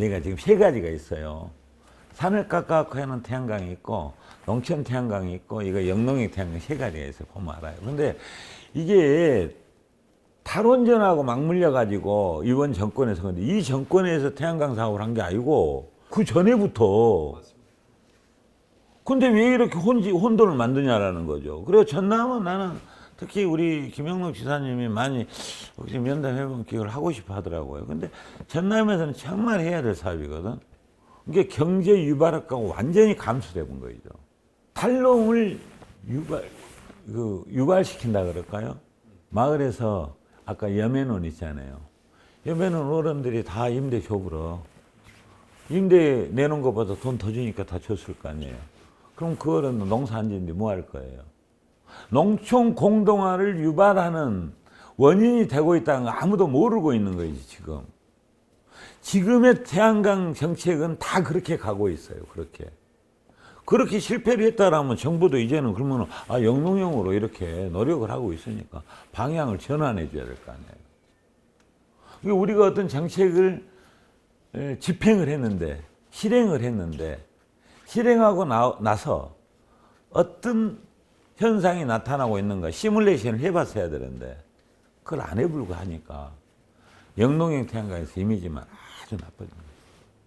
내가 지금 세 가지가 있어요. 산을 깎아갖고 태양광이 있고 농촌 태양광이 있고 이거 영농의 태양광 세 가지가 있어요. 보면 알아요. 근데 이게 탈원전하고 맞물려 가지고 이번 정권에서 근데 이 정권에서 태양광 사업을 한 게 아니고 그 전에부터 근데 왜 이렇게 혼지 혼돈을 만드냐라는 거죠. 그리고 전남은 나는 특히 우리 김영록 지사님이 많이 혹시 면담해본 기억을 하고 싶어 하더라고요. 근데 전남에서는 정말 해야 될 사업이거든. 이게 경제 유발학하고 완전히 감수돼 본 거죠. 탈농을 유발, 그 유발시킨다 그럴까요? 마을에서 아까 여매논 있잖아요. 여매논 어른들이 다 임대 줘버려. 임대 내놓은 것보다 돈 더 주니까 다 줬을 거 아니에요. 그럼 그 어른은 농사 안 짓는데 뭐 할 거예요? 농촌 공동화를 유발하는 원인이 되고 있다는 거 아무도 모르고 있는 거지, 지금. 지금의 태양광 정책은 다 그렇게 가고 있어요, 그렇게. 그렇게 실패를 했다라면 정부도 이제는 그러면 아, 영농형으로 이렇게 노력을 하고 있으니까 방향을 전환해 줘야 될 거 아니에요. 우리가 어떤 정책을 에, 집행을 했는데, 실행을 했는데, 실행하고 나, 나서 어떤 현상이 나타나고 있는가 시뮬레이션을 해봤어야 되는데 그걸 안 해불고 하니까 영농형 태양광에서 이미지만 아주 나빠집니다.